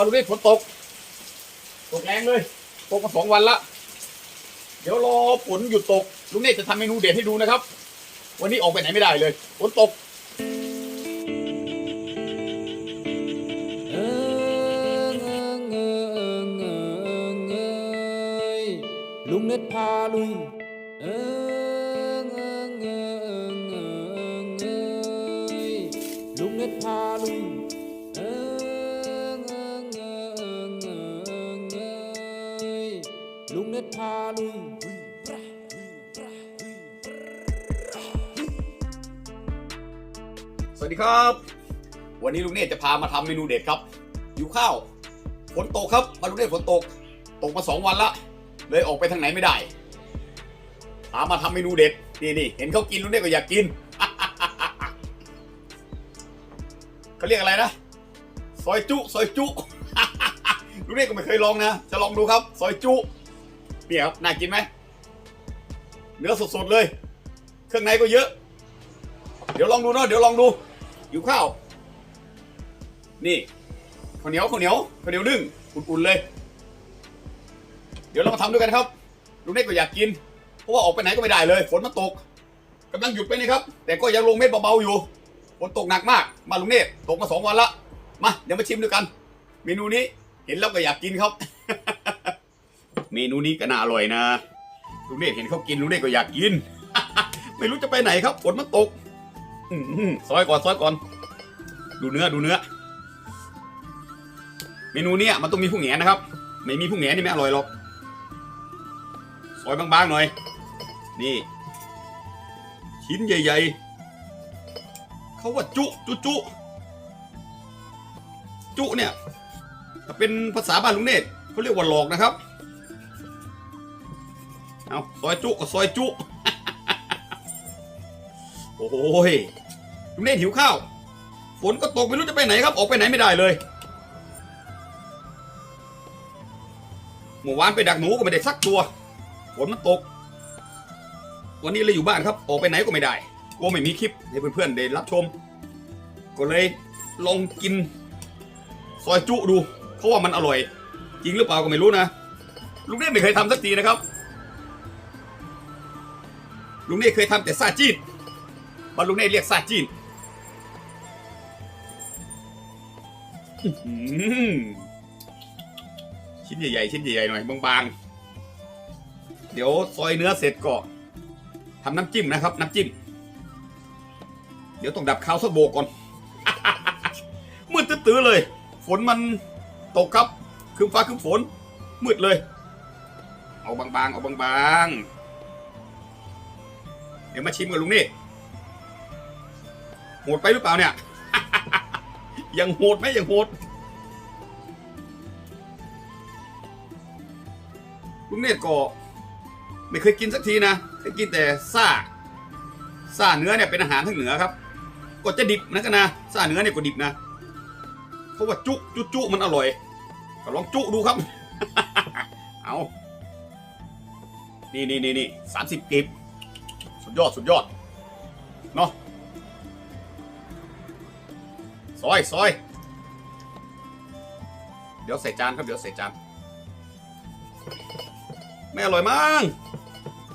มาลุงเนตฝนตก ตกแรงเลย ตกมาสองวันละ เดี๋ยวรอฝนหยุดตก ลุงเนตจะทำเมนูเด็ดให้ดูนะครับ วันนี้ออกไปไหนไม่ได้เลยฝนตกลุงเน็ตพาลุย ลุงเน็ตพาลุยสวัสดีครับ วันนี้ลุงเนตจะพามาทำเมนูเด็ดครับอยู่ข้าวฝนตกครับมาลุงเนตฝนตก ตกมาสองวันละเลยออกไปทางไหนไม่ได้พามาทำเมนูเด็ดนี่นี่เห็นเขากินลุงเนตก็อยากกิน เขาเรียกอะไรนะ ซอยจุ ซอยจุ ลุงเนตก็ไม่เคยลองนะ จะลองดูครับ ซอยจุ เนี่ยครับน่ากินไหมเนื้อสดๆเลย เครื่องในก็เยอะ เดี๋ยวลองดูเนาะเดี๋ยวลองดูอยู่ข้าว นี่ข้าวเหนียวข้าวเหนียวข้าวเหนียวนึ่งอุ่นๆเลย เดี๋ยวเรามาทำด้วยกันครับลุงเน็กก็อยากกิน เพราะว่าออกไปไหนก็ไม่ได้เลย ฝนมันตกกำลังหยุดไปนี่ครับ แต่ก็ยังลงเม็ดเบาๆอยู่ฝนตกหนักมาก มาลุงเนตตกมาสองวันละ มา เดี๋ยวมาชิมด้วยกัน เมนูนี้เห็นแล้วก็อยากกินครับ เมนูนี้ก็น่าอร่อยนะลุงเนตเห็นเขากินลุงเนตก็อยากกิน ไม่รู้จะไปไหนครับฝนมันตกอซอยก่อนซอยก่อน ดูเนื้อดูเนื้อ เมนูเนี้ยมันต้องมีผู้แหนนะครับ ไม่มีผู้แหนนี่ไม่อร่อยหรอกซอยบางๆหน่อย นี่ ชิ้นใหญ่ ๆ เขาว่าจุจุจุจุเนี่ยถ้าเป็นภาษาบ้านลุงเนตเขาเรียกว่าหลอกนะครับ เอาซอยจุก็ซอยจุ โอ้ยลุงเนตรหิวข้าว ฝนก็ตกไม่รู้จะไปไหนครับ ออกไปไหนไม่ได้เลยเมื่อวานไปดักหนูก็ไม่ได้สักตัว ฝนมันตก วันนี้เลยอยู่บ้านครับ ออกไปไหนก็ไม่ได้กลัวไม่มีคลิปให้เพื่อนๆได้รับชม ก็เลยลองกินซอยจุดู เพราะว่ามันอร่อย จริงหรือเปล่าก็ไม่รู้นะลุงเน่นไม่เคยทำสักทีนะครับ ลุงเน่เคยทำแต่ซาจีนบ้านลุงเน่เรียกซาจีนชิ้นใหญ่ๆ ชิ้นใหญ่ๆหน่อยบางๆ เดี๋ยวซอยเนื้อเสร็จก็ทำน้ำจิ้มนะครับ น้ำจิ้ม เดี๋ยวต้องดับข้าวสะโบก่อนมืดตื้อๆเลย ฝนมันตกครับคืมฟ้าคืมฝนมืดเลย เอาบางๆ เอาบางๆ เดี๋ยวมาชิมกับลุงนี่โหดไปหรือเปล่าเนี่ย ยังโหดไหมยังโหดลุงเนตก็ไม่เคยกินสักทีนะเคยกินแต่ซ่าซ่าเนื้อเนี่ยเป็นอาหารทางเหนือครับก็จะดิบนะกันนะซ่าเนื้อเนี่ยก็ดิบนะเพราะว่าจุจุจุมันอร่อยก็ลองจุดูครับ เอานี่นี่นี่นี่สามสิบกิบ สุดยอดสุดยอดเนาะซอยซอยเดี๋ยวใส่จานครับเดี๋ยวใส่จานไม่อร่อยมั้ง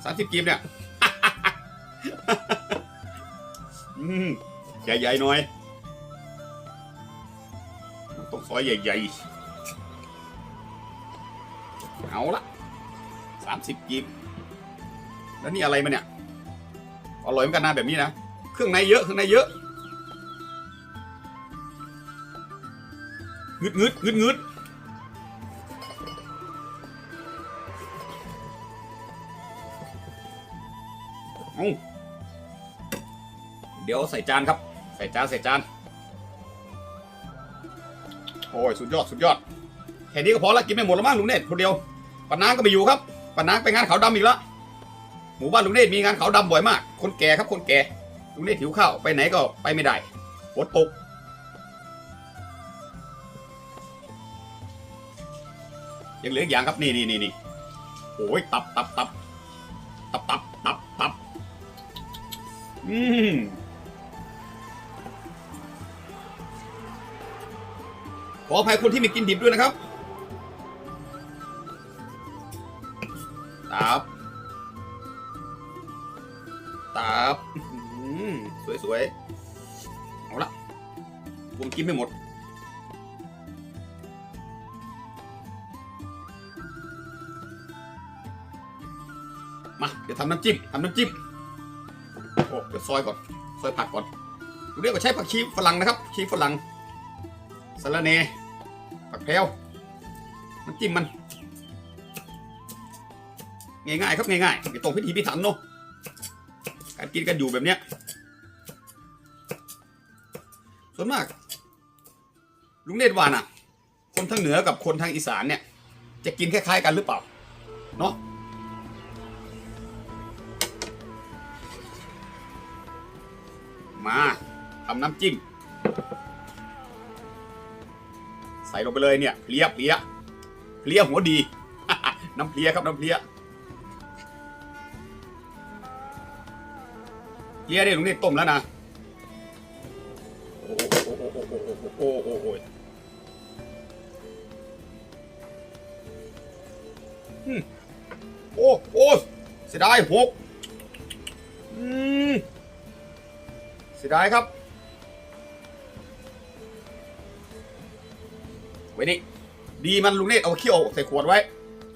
สามสิบกีบเนี่ยอืมใหญ่ๆหน่อยต้องซอยใหญ่ๆเอาละสามสิบกีบแล้วนี่อะไรมาเนี่ย อร่อยเหมือนกันนะแบบนี้นะ เครื่องในเยอะเครื่องในเยอะงึดงึดงึดงึดเอาเดี๋ยวใส่จานครับ ใส่จานใส่จาน โอ้ยสุดยอดสุดยอด แค่นี้ก็พอละกินไม่หมดแล้วมั้งลุงเนตรคนเดียวปานางก็ไม่อยู่ครับปานางไปงานเขาดำอีกแล้วหมู่บ้านลุงเนตรมีงานเขาดำบ่อยมาก คนแก่ครับคนแก่ลุงนตรหิวข้าวไปไหนก็ไปไม่ได้ฝนตกยังเหลืออีกอย่างครับนี่นี่นี่นี่โอ้ยตับตับตับตับตับตับตับอืมขออภัยคนที่ไม่กินดิบด้วยนะครับ นไม่หมด มา เดี๋ยวทำน้ำจิ้มทำน้ำจิ้มโอ้เดี๋ยวซอยก่อน ซอยผักก่อนเรียกว่าใช้ผักชีฝรั่งนะครับชีฝรั่งสะระเนผักแพรวน้ำจิ้มมัน ง่ายๆครับง่ายๆไม่ต้องพิถีพิถันเนาะการกินกันอยู่แบบเนี้ยส่วนมาก ลุงเนตรวาน่ะ คนทางเหนือกับคนทางอีสานเนี่ย จะกินคล้ายๆกันหรือเปล่า เนาะมาทำน้ำจิ้ม ใส่ลงไปเลยเนี่ยเพลียเพลียเพลียหัวดี น้ำเพลียครับน้ำเพลียเพลียเนี่ยลุงเนี่ต้มแล้วนะายหกอืมเสียดายครับไว้นี่ดีมันลุงเนตเอาเขี้ยวใส่ขวดไว้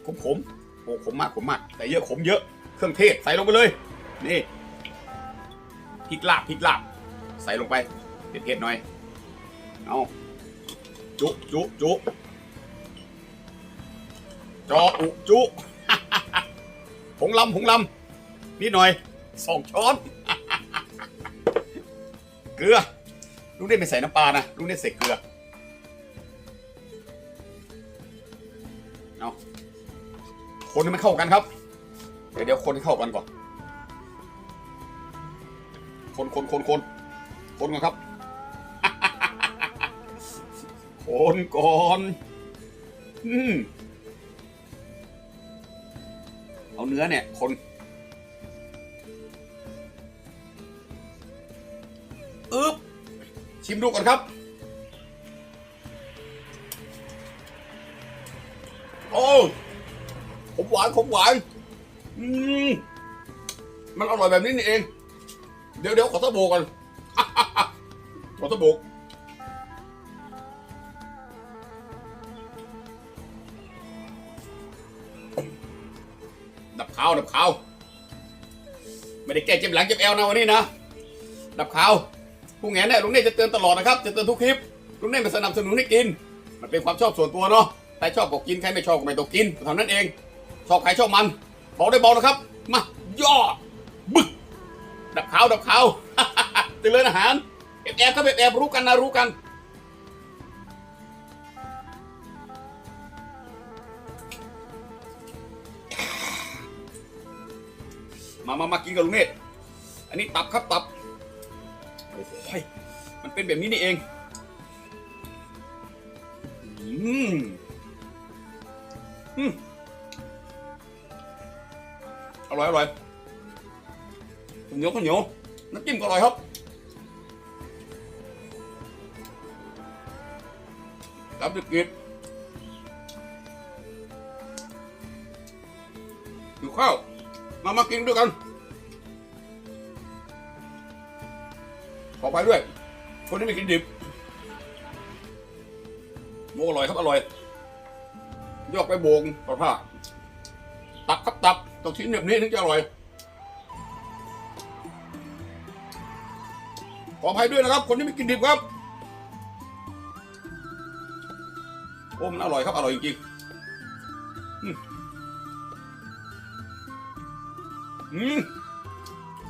ขมขมๆโอ้ขมมากขมมากแต่เยอะขมเยอะเครื่องเทศใส่ลงไปเลย นี่พริกลาบพริกลาบใส่ลงไปเผ็ดๆหน่อยเอาจุจุจุจออุจุ ผงลำผงลำนิดหน่อยสองช้อนเกลือลูกเด่นไม่ใส่น้ำปลานะลูกเด่นใส่เกลือเอาคนให้มันเข้ากันครับ เดี๋ยวเดี๋ยวคนให้เข้ากันก่อน คนคนคนคนคนก่อนครับ คนก่อน อืม เนื้อเนี่ย คน อึ๊บ ชิมดูก่อนครับ โอ้ผมหวานผมหวาน อืม มันอร่อยแบบนี้นี่เอง เดี๋ยวเดี๋ยวขอตะโบก่อน ขอตะโบกาวดับขาวไม่ได้แก้เจ็บหลังเจ็บเอวนะวันนี้นะดับขาวผู้แงนเนี่ยลุงเน่จะเตือนตลอดนะครับ จะเตือนทุกคลิปลุงเน่มาสนับสนุนให้กิน มันเป็นความชอบส่วนตัวเนาะใครชอบก็กินใครไม่ชอบก็ไม่ต้องกินเท่านั้นเอง ชอบใครชอบมันบอกได้บอกนะครับ มาย่อบึกดับขาวดับขาวเตือนอาหารแอบแอบครับแอบแอบรู้กันนะรู้กัน มามามากินกับลุงเนตอันนี้ตับครับตับโอ้โหมันเป็นแบบนี้นี่เองอืมอืมอร่อยอร่อยข้าวเหนียวข้าวเหนียวน้ำจิ้มก็อร่อยครับรับดิบกิบอยู่ข้าวมามากินด้วยกัน อไปด้วย คนที่ไม่กินดิบโมอร่อยครับอร่อยยกไปโบงปลาผ้าตับครับตับต้องชิ้นแบบนี้ถึงจะอร่อยขออภัยด้วยนะครับ คนที่ไม่กินดิบครับ โอ้มันอร่อยครับ อร่อยจริงๆอืมอืม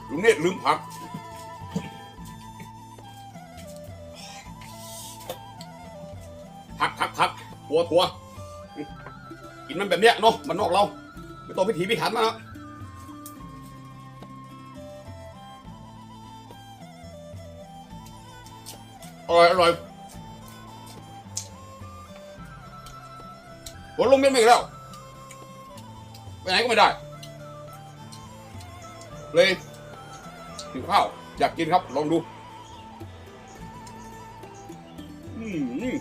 ลุงเนตรลืมผัก ผัวทัวกินมันแบบเนี้ยเนาะมันนอกเราไม่ต้องพิถีพิถันมานะอร่อยอร่อยหัวลงเม็ดไม่กแล้วไปไหนก็ไม่ได้ เลยหิวข้าว อยากกินครับ ลองดู อืม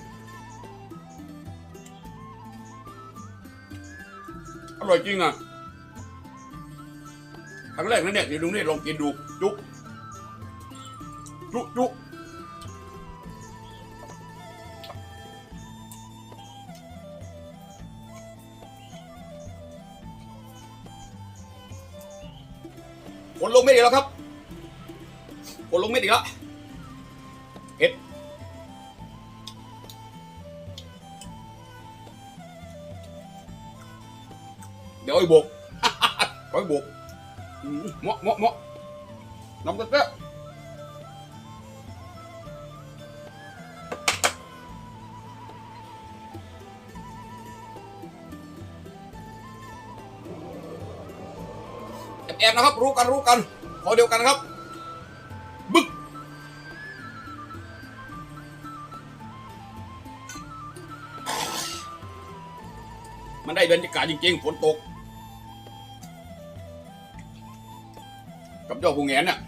ร่อยจริงอะครั้งแรกนะเนี่ยเดี๋ยวลุงเนี่ยลองกินดูจุ๊จุ๊จุคนลลงไม่ดีแล้วครับคนลงไม่ดีแล้ว เดี๋ยวไอ้บกไอ้บกอืมเหมาะเหมาะเหมาะน้ำตะเต้แอบนะครับ รู้กันรู้กันพอเดียวกันครับ บึกมันได้บรรยากาศจริง ๆ ฝนตก กับเจ้าผู้แงนน่ะ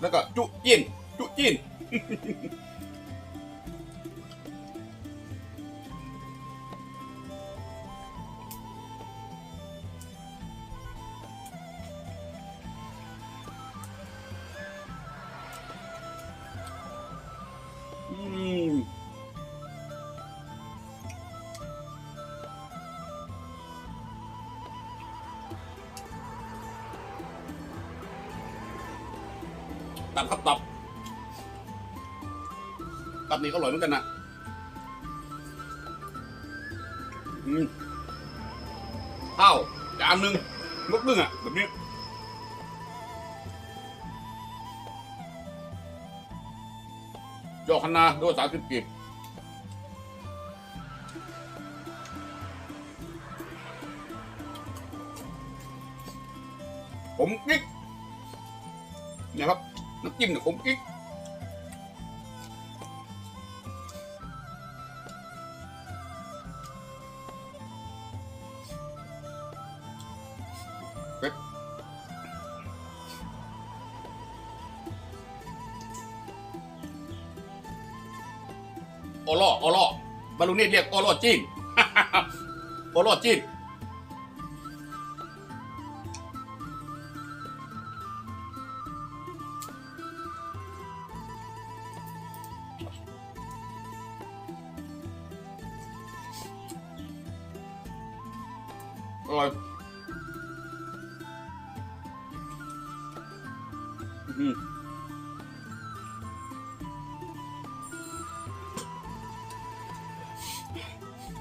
แล้วก็จุจินจุจิน ก็อร่อยเหมือนกันนะอืมข้าวจานหนึ่งงดนึงอะแบบนี้จอกคณะด้วยสามสิบกีบผมกิ๊กเนี่ยครับน้ำจิ้มเนี่ยผมกิ๊ก อล่ออล่อบาลูนี่เรียกโอล่อจีนโอล่อจีน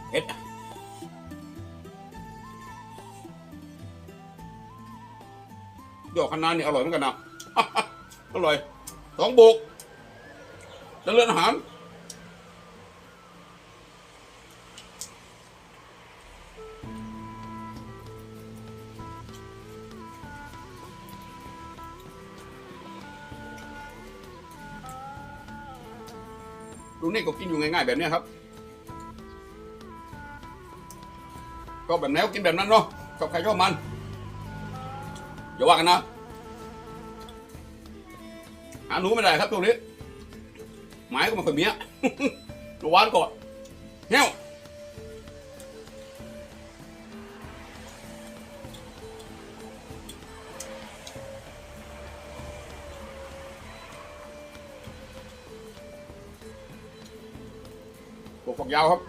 เผ็ดดอกคะน้านี่อร่อยเหมือนกันนะอร่อยสองบุกเจริญอาหารลุงนี่ก็กินอยู่ง่ายๆแบบนี้ครับ ก็แบบไหนก็กินแบบนั้นเนาะชอบใครชอบมันอย่าว่ากันนะหาหนูไม่ได้ครับตรงนี้หมายก็มาคนเมียระวานก่อนเฮ้วพวกฝักยาวครับ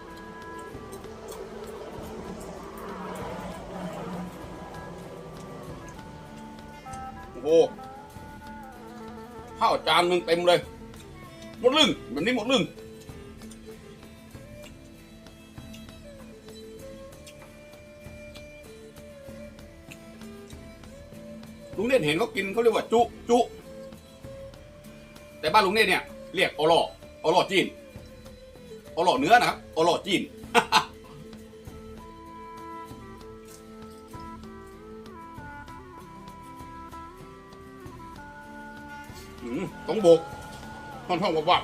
โอ้โหข้าวจานหนึ่งเต็มเลย หมดลึงแบบนี้หมดลึงลุงเนตเห็นเขากินเขาเรียกว่าจุจุ แต่บ้านลุงเนตเนี่ย เรียกออลอออลอจีนออลอเนื้อนะครับออลอจีน ต้องบกท่อนท่องว่าว่า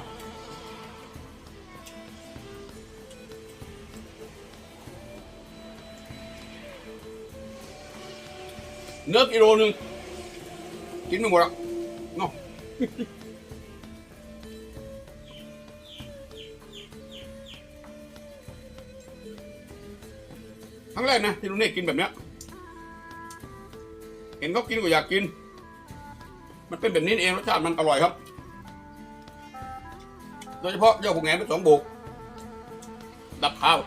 เนื้อกิโลหนึ่งกินไม่หมดอะเนาะครั้งแรกนะที่ลุงเนตรกินแบบเนี้ย เห็นเขากินก็อยากกิน มันเป็นแบบนี้เองรสชาติมันอร่อยครับ โดยเฉพาะยอดผงแหนเป็นสองโบกดับข้าว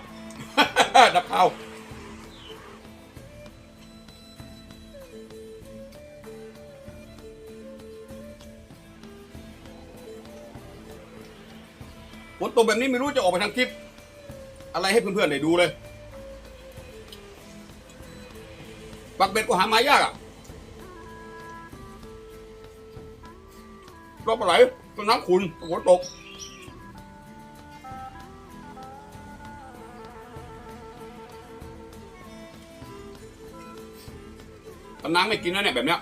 ดับข้าวฝนตกแบบนี้ไม่รู้จะออกไปทางคลิป อะไรให้เพื่อนๆได้ดูเลย ปักเบ็ดก็หาม้ยากอะ รอบปลาไหลต้นน้ำขุนฝนตกปลาน้ำไม่กินนะเนี่ยแบบเนี้ย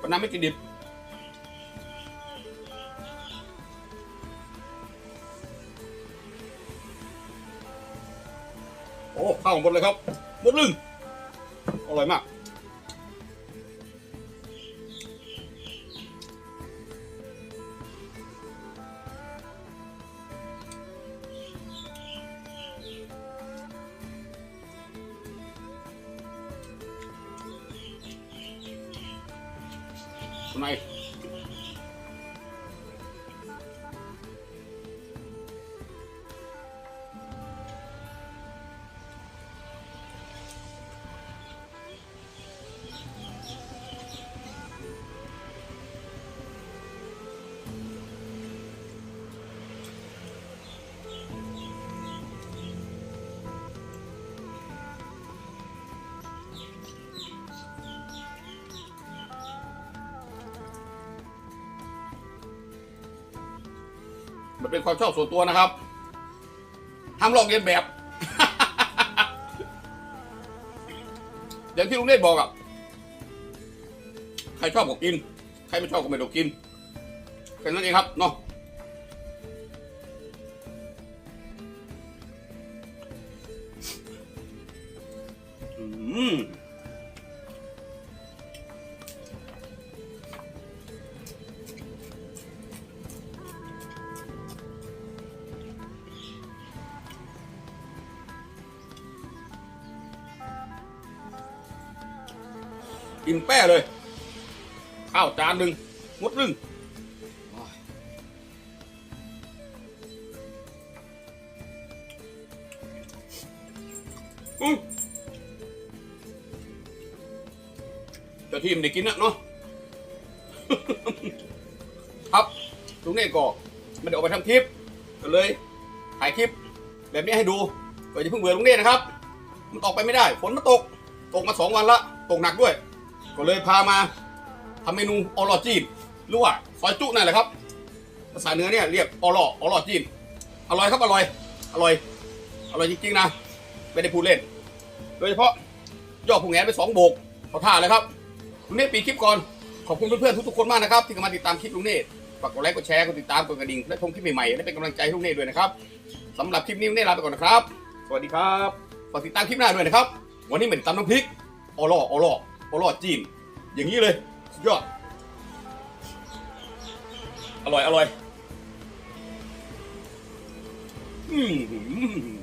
ปลาน้ำไม่กินดิบ โอ้ข้าวหมดเลยครับหมดลึงอร่อยมาก มันเป็นความชอบส่วนตัวนะครับห้ามลอกเลียนแบบ อย่างที่ลุงเนธบอกอะใครชอบก็กิน ใครไม่ชอบก็ไม่ต้องกินแค่นั้นเองครับเนาะ ข้าวจานหนึ่งหมดรึ่งอืมเจ้าทีมได้กินนะเนาะครับลุงเน่ก็ไม่ได้ออกไปทำคลิปก็เลยถ่ายคลิปแบบนี้ให้ดูก็จะเพิ่งเบื่อลุงเน่นะครับ มันออกไปไม่ได้ ฝนมันตก ตกมาสองวันละ ตกหนักด้วย ก็เลยพามา ทำเมนูออลอจีนหรือว่าซอยจุนั่นแหละครับ ภาษาเหนือเนี่ยเรียกออลอออลอจีนอร่อยครับอร่อยอร่อยอร่อยจริงๆนะไม่ได้พูดเล่น โดยเฉพาะยอดผงแหนไปสองโบกเขาท่าเลยครับลุงเนตรปีคลิปก่อนขอบคุณเพื่อนๆทุกๆคนมากนะครับที่เข้ามาติดตามคลิปลุงเนตรฝากกดไลค์กดแชร์กดติดตามกดกระดิ่งและชมคลิปใหม่ๆและเป็นกำลังใจให้ลุงเนตรด้วยนะครับสำหรับคลิปนี้ลุงเนตรลาไปก่อนนะครับ สวัสดีครับฝากติดตามคลิปหน้าด้วยนะครับ วันนี้เหมือนตำน้ำพริกออลอออลอออลอจีน อย่างนี้เลย ยอด อร่อย อร่อย อืม